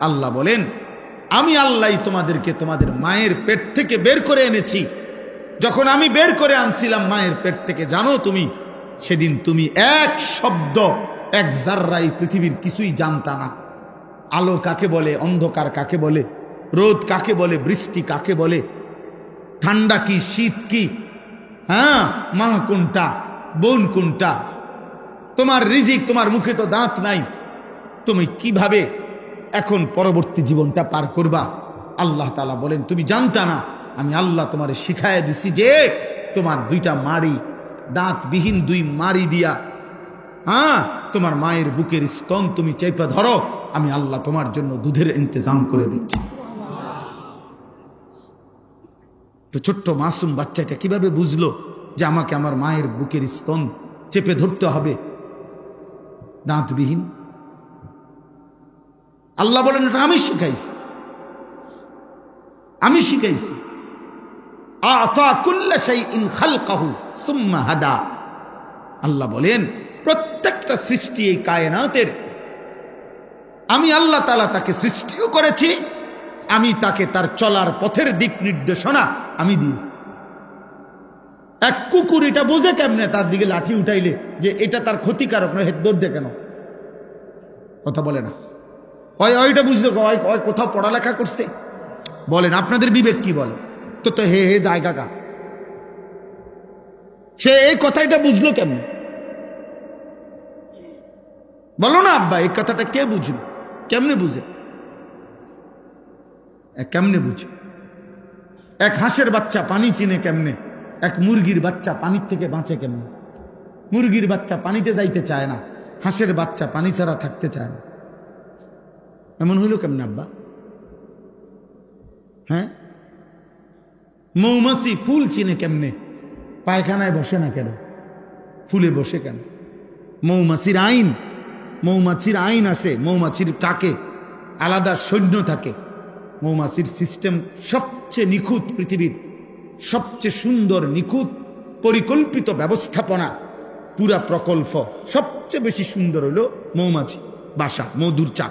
আল্লাহ বলেন, আমি আল্লাহ তোমাদেরকে তোমাদের মায়ের পেট থেকে বের করে এনেছি। যখন আমি বের করে আনছিলাম মায়ের পেট থেকে, জানো তুমি, সেদিন তুমি এক শব্দ, এক জাররাই পৃথিবীর কিছুই জানতা না। আলো কাকে বলে, অন্ধকার কাকে বলে, রোদ কাকে বলে, বৃষ্টি কাকে বলে, ঠান্ডা কি, শীত কি হ্যাঁ মা কোনটা, বোন কোনটা, তোমার রিজিক তোমার মুখে তো দাঁত নাই, তুমি কীভাবে এখন পরবর্তী জীবনটা পার করবা। আল্লাহ তালা বলেন, তুমি জানতা না, আমি আল্লাহ তোমার শিখায় দিছি যে, তোমার দুইটা মারি দাঁতবিহীন দুই মারি দিয়া হ্যাঁ তোমার মায়ের বুকের স্তন তুমি চেপে ধরো, আমি আল্লাহ তোমার জন্য দুধের ইন্তজাম করে দিচ্ছি। তো ছোট্ট মাসুম বাচ্চাটা কীভাবে বুঝলো যে আমাকে আমার মায়ের বুকের স্তন চেপে ধরতে হবে? দাঁতবিহীন আল্লাহ বলেন, এটা আমি শিখাইছি। আমি শিখাইছি। আল্লাহ বলেন, প্রত্যেকটা সৃষ্টি এই কায়নাতের। আমি আল্লাহ তালা তাকে সৃষ্টিও করেছি, আমি তাকে তার চলার পথের দিক নির্দেশনা আমি দিয়েছি। এক কুকুর এটা বোঝে কেমনে তার দিকে লাঠি উঠাইলে যে এটা তার ক্ষতিকারক নয় হেদ দৌড় কেন? কথা বলে না। ওই, ওইটা বুঝলো ওই কোথাও পড়ালেখা করছে। বলেন, আপনাদের বিবেক কি বলে? তো তো, হে হে জায়গা কা সে এই কথাটা বুঝলো কেমন? বলো না, আব্বা, এই কথাটা কে বুঝলো কেমনে বুঝে? কেমনে বুঝে? এক হাঁসের বাচ্চা পানি চিনে কেমনে? এক মুরগির বাচ্চা পানির থেকে বাঁচে কেমনে? মুরগির বাচ্চা পানিতে যাইতে চায় না, হাঁসের বাচ্চা পানি ছাড়া থাকতে চায় না। এমন হইল কেমনে, আব্বা? হ্যাঁ? মৌমাছি ফুল চিনে কেমনে? পায়খানায় বসে না কেন? ফুলে বসে কেন? মৌমাছির আইন মৌমাছির আইন আছে, মৌমাছির টাকে, আলাদা সৈন্য থাকে। মৌমাছির সিস্টেম সবচেয়ে নিখুঁত পৃথিবীর, সবচেয়ে সুন্দর, নিখুঁত, পরিকল্পিত ব্যবস্থাপনা, পুরা প্রকল্প সবচেয়ে বেশি সুন্দর হলো মৌমাছি, বাসা, মধুর চাক